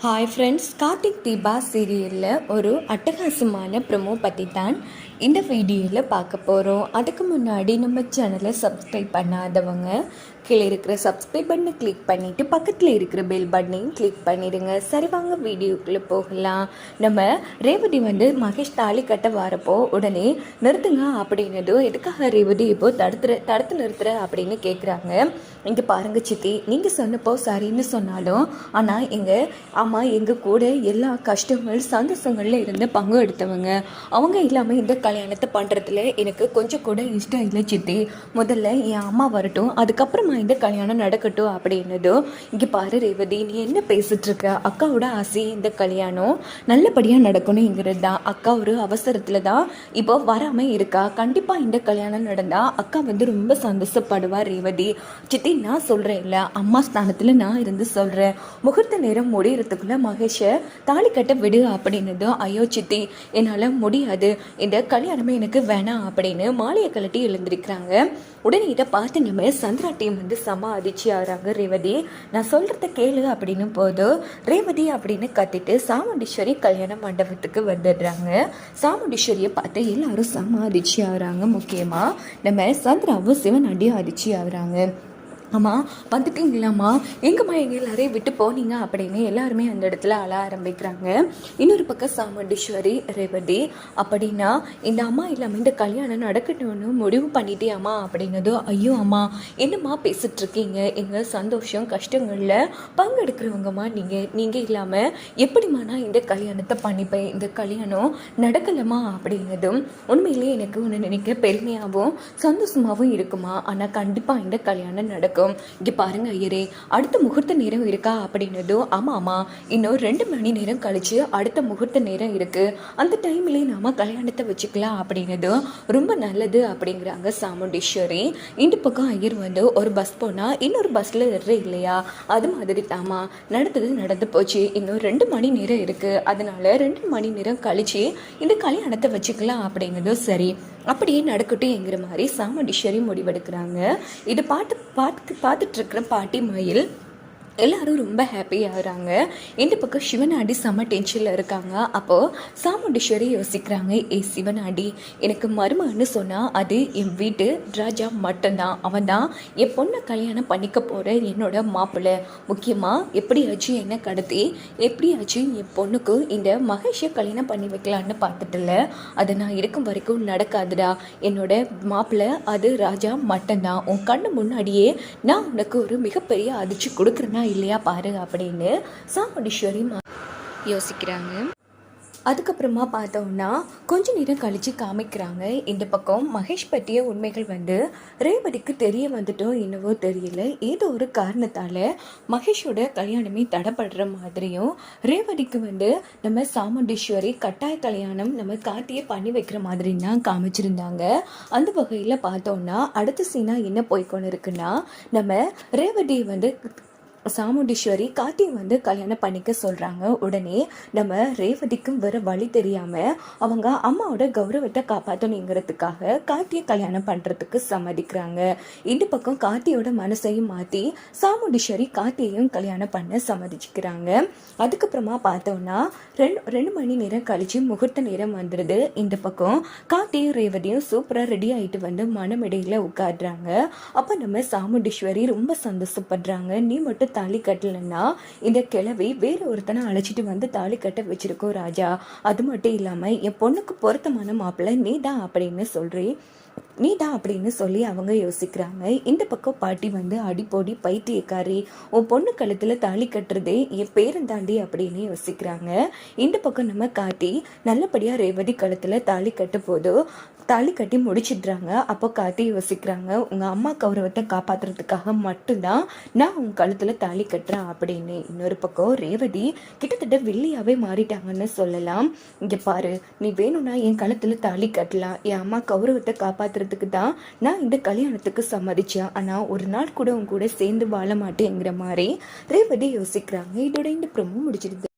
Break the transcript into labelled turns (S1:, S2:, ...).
S1: Hi friends Karthik Deepa சீரியலில் ஒரு அட்டகாசமான ப்ரொமோ பற்றி தான் இந்த வீடியோவில் பார்க்க போகிறோம் அதுக்கு முன்னாடி நம்ம சேனலை சப்ஸ்கிரைப் பண்ணாதவங்க கீழே இருக்கிற சப்ஸ்கிரைப் பட்டனை கிளிக் பண்ணிவிட்டு பக்கத்தில் இருக்கிற பெல் பட்டனையும் கிளிக் பண்ணிடுங்க. சரி வாங்க வீடியோக்குள்ளே போகலாம். நம்ம ரேவதி வந்து மகேஷ் தாலி கட்ட வரப்போ உடனே நிறுத்துங்க அப்படின்னதும் எதுக்காக ரேவதி இப்போ தடுத்துற தடுத்து நிறுத்துற அப்படின்னு கேட்குறாங்க இங்கே பாருங்க சித்தி நீங்கள் சொன்னப்போ சரின்னு சொன்னாலும் ஆனால் எங்கள் அம்மா எங்கள் கூட எல்லா கஷ்டங்கள் சந்தோஷங்களில் இருந்து பங்கு எடுத்தவங்க. அவங்க இல்லாமல் இந்த கல்யாணத்தை பண்ணுறதுல எனக்கு கொஞ்சம் கூட இஷ்டம் இல்லை சித்தி. முதல்ல என் அம்மா வரட்டும் அதுக்கப்புறமா இந்த கல்யாணம் நடக்கட்டும் அப்படின்னதும் இங்கே பாரு ரேவதி நீ என்ன பேசிட்டு இருக்க? அக்காவோட ஆசை இந்த கல்யாணம் நல்லபடியாக நடக்கணுங்கிறது தான் அக்கா ஒரு அவசரத்தில் தான் இப்போ வராமல் இருக்கா? கண்டிப்பாக இந்த கல்யாணம் நடந்தால் அக்கா வந்து ரொம்ப சந்தோஷப்படுவா ரேவதி. சித்தி நான் சொல்கிறேன் இல்லை அம்மா ஸ்தானத்தில் நான் இருந்து சொல்கிறேன் முகூர்த்த நேரம் முடிகிறதுக்குள்ளே மகேஷை தாலி கட்ட விடு அப்படின்னதும் ஐயோ சித்தி என்னால் முடியாது. இந்த கல்யாணமே எனக்கு வேணாம் அப்படின்னு மாலையை கழட்டி எழுந்திருக்கிறாங்க. உடனே இதை பார்த்து நம்ம சந்திரா டீம் வந்து செம அதிர்ச்சி ஆகிறாங்க ரேவதி. நான் சொல்கிறத கேளு அப்படின்னு போது ரேவதி அப்படின்னு கத்திட்டு சாமுண்டீஸ்வரி கல்யாண மண்டபத்துக்கு வந்துடுறாங்க. சாமுண்டீஸ்வரியை பார்த்து எல்லாரும் செம அதிர்ச்சி ஆகிறாங்க முக்கியமாக நம்ம சந்திராவும் சிவன் அடி அதிர்ச்சி ஆகுறாங்க. அம்மா வந்துட்டீங்களாம்மா? எங்கம்மா எங்கள் எல்லாரையும் விட்டு போனீங்க அப்படின்னு எல்லாருமே அந்த இடத்துல அழ ஆரம்பிக்கிறாங்க. இன்னொரு பக்கம் சாமுண்டீஸ்வரி ரேவதி. அப்படின்னா இந்த அம்மா இல்லாமல் இந்த கல்யாணம் நடக்கணும்னு முடிவு பண்ணிட்டியாம்மா அப்படின்னதோ ஐயோ அம்மா என்னம்மா பேசிகிட்ருக்கீங்க எங்கள் சந்தோஷம் கஷ்டங்களில் பங்கெடுக்கிறவங்கம்மா நீங்கள் நீங்கள் இல்லாமல் எப்படிம்மா நான் இந்த கல்யாணத்தை பண்ணிப்பேன்? இந்த கல்யாணம் நடக்கலைம்மா அப்படின்னதும் உண்மையிலேயே எனக்கு ஒன்று நினைக்க பெருமையாகவும் சந்தோஷமாகவும் இருக்குமா ஆனால் கண்டிப்பாக இந்த கல்யாணம் நடக்கும். இங்கே பாருங்க ஐயரே. அடுத்த முகூர்த்த நேரம் இருக்கா அப்படின்னதும் ஆமாம் ஆமாம் இன்னும் ரெண்டு மணி நேரம் கழிச்சு அடுத்த முகூர்த்த நேரம் இருக்கு. அந்த டைம்லேயே நாம கல்யாணத்தை வச்சுக்கலாம் அப்படின்னதும் ரொம்ப நல்லது அப்படிங்கிறாங்க சாமுண்டீஸ்வரி. இந்த பக்கம் ஐயர் வந்து ஒரு பஸ் போனால் இன்னொரு பஸ்ஸில் ஏறுற இல்லையா? அது மாதிரி தாமா நடந்தது நடந்து போச்சு. இன்னும் ரெண்டு மணி நேரம் இருக்கு. அதனால ரெண்டு மணி நேரம் கழிச்சு இந்த கல்யாணத்தை வச்சுக்கலாம் அப்படிங்கிறதும் சரி. அப்படியே நடக்கட்டும் மாதிரி சாமுண்டீஸ்வரி முடிவெடுக்கிறாங்க. இது பாட்டு பார்த்து பார்த்துட்டு இருக்கிற பாட்டி மயில் எல்லாரும் ரொம்ப ஹாப்பி ஆகுறாங்க. இந்த பக்கம் சிவனாடி செம்ம டென்ஷனில் இருக்காங்க. அப்போது சாமுண்டீஸ்வரி யோசிக்கிறாங்க ஏ சிவனாடி எனக்கு மருமன்னு சொன்னால் அது என் வீட்டு ராஜா மட்டும்தான். அவன் தான் என் பொண்ணை கல்யாணம் பண்ணிக்க போகிற என்னோட மாப்பிள்ளை. முக்கியமாக எப்படியாச்சும் என்னை கடத்தி எப்படியாச்சும் என் பொண்ணுக்கு இந்த மகேஷை கல்யாணம் பண்ணி வைக்கலான்னு பார்த்துட்டுல அது நான் இருக்கும் வரைக்கும் நடக்காதுடா. என்னோட மாப்பிள்ளை அது ராஜா மட்டும்தான். உன் கண்ணு முன்னாடியே நான் உனக்கு ஒரு மிகப்பெரிய அதிர்ச்சி கொடுக்குறேன்னா இல்லையா பாரு அப்படின்னு சாமுண்டீஸ்வரி யோசிக்கிறாங்க. அதுக்கப்புறமா பார்த்தோம்னா கொஞ்ச நேரம் கழித்து காமிக்கிறாங்க. இந்த பக்கம் மகேஷ் பற்றிய உண்மைகள் வந்து ரேவதிக்கு தெரிய வந்துட்டோ என்னவோ தெரியல. ஏதோ ஒரு காரணத்தால் மகேஷோட கல்யாணமே தடப்படுற மாதிரியும் ரேவதிக்கு வந்து நம்ம சாமுண்டீஸ்வரி கட்டாய கல்யாணம் நம்ம காட்டியே பண்ணி வைக்கிற மாதிரி தான் காமிச்சிருந்தாங்க. அந்த வகையில் பார்த்தோம்னா அடுத்த சீனாக என்ன போய்க்கொண்டு இருக்குன்னா நம்ம ரேவதி வந்து சாமுண்டீஸ்வரி கார்த்தியை வந்து கல்யாணம் பண்ணிக்க சொல்கிறாங்க உடனே நம்ம ரேவதிக்கும் வர வழி தெரியாமல் அவங்க அம்மாவோட கௌரவத்தை காப்பாற்றணுங்கிறதுக்காக கார்த்தியை கல்யாணம் பண்ணுறதுக்கு சம்மதிக்கிறாங்க. இந்த பக்கம் கார்த்தியோட மனசையும் மாற்றி சாமுண்டீஸ்வரி கார்த்தியையும் கல்யாணம் பண்ண சம்மதிச்சுக்கிறாங்க. அதுக்கப்புறமா பார்த்தோம்னா ரெண்டு ரெண்டு மணி நேரம் கழித்து முகூர்த்த நேரம் வந்துடுது இந்த பக்கம் கார்த்தியும் ரேவதியும் சூப்பராக ரெடி ஆகிட்டு வந்து மனமிடையில் உட்காடுறாங்க அப்போ நம்ம சாமுண்டீஸ்வரி ரொம்ப சந்தோஷப்படுறாங்க. நீ மட்டும் தாலி கட்டலைன்னா இந்த கிழவி வேறு ஒருத்தனை அழைச்சிட்டு வந்து தாலி கட்ட வச்சுருக்கோம் ராஜா. அது மட்டும் இல்லாமல் என் பொண்ணுக்கு பொருத்தமான மாப்பிள்ளை நீ தான் அப்படின்னு சொல்கிறேன் நீ தான் அப்படின்னு சொல்லி அவங்க யோசிக்கிறாங்க. இந்த பக்கம் பாட்டி வந்து அடிப்பொடி பைத்தியக்காரி உன் பொண்ணு கழுத்தில் தாலி கட்டுறதே என் பேரந்தாண்டி அப்படின்னு யோசிக்கிறாங்க. இந்த பக்கம் நம்ம காட்டி நல்லபடியாக ரேவதி கழுத்தில் தாலி கட்ட போதோ தாலி கட்டி முடிச்சிடுறாங்க. அப்போ காத்தி யோசிக்கிறாங்க உங்கள் அம்மா கௌரவத்தை காப்பாற்றுறதுக்காக மட்டும்தான் நான் உங்கள் கழுத்தில் தாலி கட்டுறேன் அப்படின்னு. இன்னொரு பக்கம் ரேவதி கிட்டத்தட்ட வெள்ளியாகவே மாறிட்டாங்கன்னு சொல்லலாம். இங்கே பாரு நீ வேணும்னா என் கழுத்தில் தாலி கட்டலாம். என் அம்மா கௌரவத்தை காப்பாற்றுறதுக்கு தான் நான் இந்த கல்யாணத்துக்கு சம்மதிச்சேன். ஆனால் ஒரு நாள் கூட உங்க கூட சேர்ந்து வாழ மாட்டேங்கிற மாதிரி. ரேவதி யோசிக்கிறாங்க. இதோட இந்த ப்ரமோ முடிச்சிருது